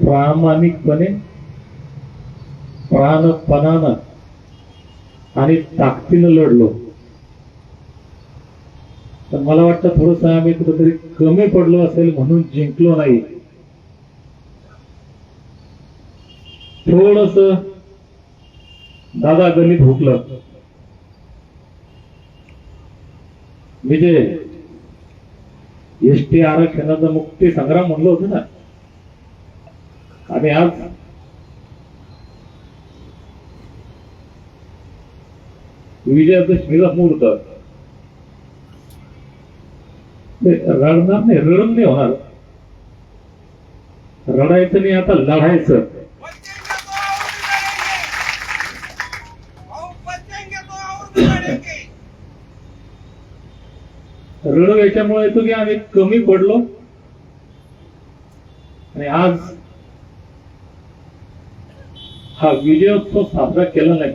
प्रामाणिकपणे प्राणपणानं आणि ताकदीनं लढलो. तर मला वाटतं थोडस आम्ही कुठेतरी कमी पडलो असेल म्हणून जिंकलो नाही. थोडस दादा गणित हुकलं. विजय एस टी आरक्षणाचा मुक्ती संग्राम म्हणलं होतं ना? आणि आज विजयादशमीला मुहूर्त रडणार नाही रडून नाही होणार. रडायचं नाही आता लढायचं. बचेंगे रड याच्यामुळे येतो की आम्ही कमी पडलो. आणि आज हा विजयोत्सव साजरा केला नाही.